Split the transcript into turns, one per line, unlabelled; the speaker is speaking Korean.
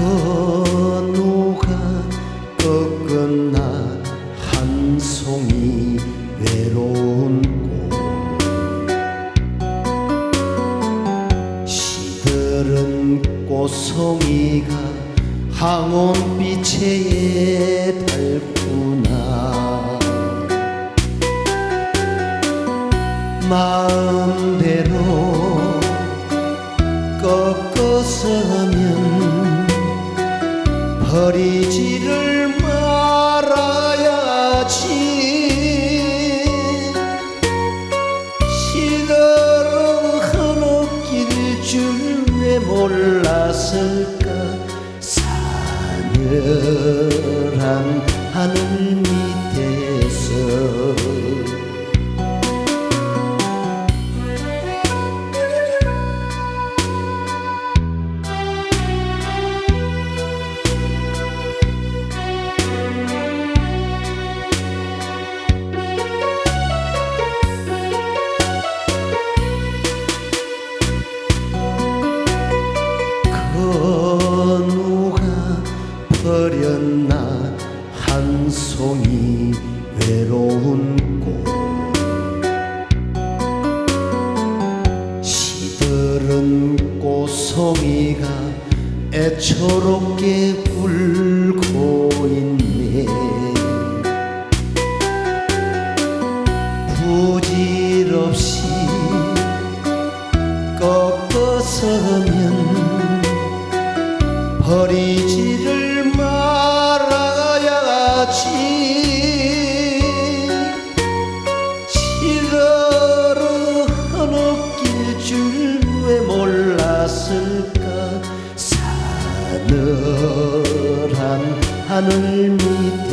건우가 꺾은 나한 송이 외로운 꽃 시들은 꽃송이가 항온빛에 달구나. 마음대로 꺾어서면 버리지를 말아야지. 시더러 흐느낄 줄 왜 몰랐을까? 사늘한 하늘 버렸나 한 송이 외로운 꽃 시들은 꽃송이가 애처롭게 울고 있네. 부질없이 꺾어서면 버리지 시더러 흐느낄 줄 왜 몰랐을까? 사늘한 하늘 밑